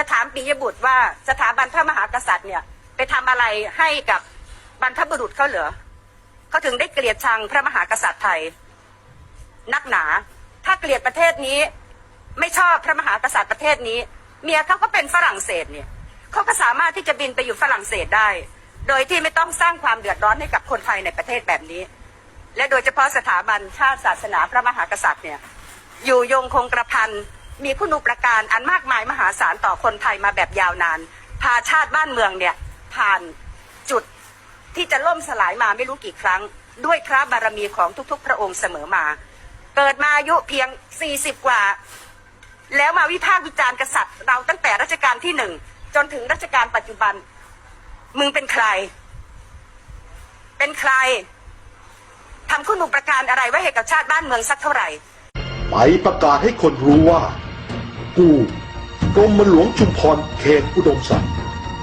จะถามปิยบุตรว่าสถาบันพระมหากษัตริย์เนี่ย ไปทำอะไรให้กับบรรพบุรุษเขาเหรอเขาถึงได้เกลียดชังพระมหากษัตริย์ไทย นักหนา ถ้าเกลียดประเทศนี้ ไม่ชอบพระมหากษัตริย์ประเทศนี้ เมียเขาก็เป็นฝรั่งเศสเนี่ยเขาก็สามารถที่จะบินไปอยู่ฝรั่งเศสได้ โดยที่ไม่ต้องสร้างความเดือดร้อนให้กับคนไทยในประเทศแบบนี้ และโดยเฉพาะสถาบันชาติศาสนาพระมหากษัตริย์เนี่ย อยู่ยงคงกระพัน มีคุณูปการอันมากมายมหาศาลต่อคนไทยมาแบบยาวนาน พาชาติบ้านเมืองเนี่ยผ่านจุดที่จะล่มสลายมาไม่รู้กี่ครั้ง ด้วยพระบารมีของทุกๆ พระองค์เสมอมา เกิดมาอายุเพียง 40 กว่า แล้วมาวิพากษ์วิจารณ์กษัตริย์ เราตั้งแต่รัชกาลที่หนึ่งจนถึงรัชกาลปัจจุบัน มึงเป็นใคร เป็นใครทำคุณูปการอะไรไว้ให้กับชาติบ้านเมืองสักเท่าไหร่ ไปประกาศให้คนรู้ว่า กูกรมหลวงชุมพรเขตอุดมศักดิ์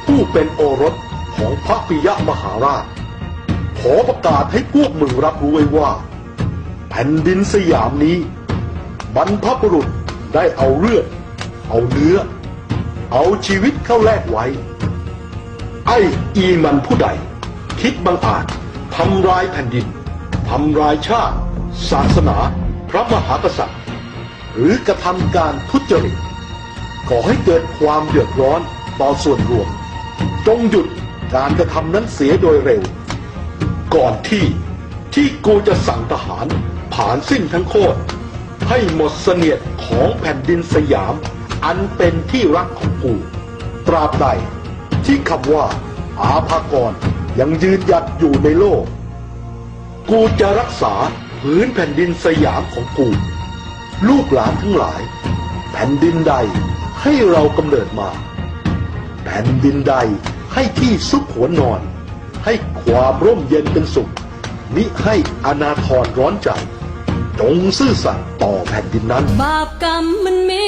ผู้เป็นโอรสของพระปิยมหาราช ขอประกาศให้พวกมึงรับรู้ไว้ว่า แผ่นดินสยามนี้ บรรพบุรุษได้เอาเลือด เอาเนื้อ เอาชีวิตเข้าแลกไว้ ไอ้อีมันผู้ใด คิดบังอาจทำลายแผ่นดินทำลายชาติ ศาสนา พระมหากษัตริย์ หรือกระทำการทุจริตก่อให้เกิดความเดือดร้อนต่อส่วนรวม จงหยุดการกระทำนั้นเสียโดยเร็ว ก่อนที่ที่กูจะสั่งทหารผ่านสิ้นทั้งโคตรให้หมดเสนียดของแผ่นดินสยาม อันเป็นที่รักของกู ตราบใดที่คำว่าอาภากรยังยืนหยัดอยู่ในโลก กูจะรักษาพื้นแผ่นดินสยามของกู ลูกหลานทั้งหลาย แผ่นดินใดให้เรากำเนิดมา แผ่นดินใดให้ที่ซุกหัวนอน ให้ความร่มเย็นเป็นสุขมิให้อนาทรร้อนใจ จงซื่อสัตย์ต่อแผ่นดินนั้น บาปกรรมมันมี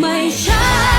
ไม่ใช่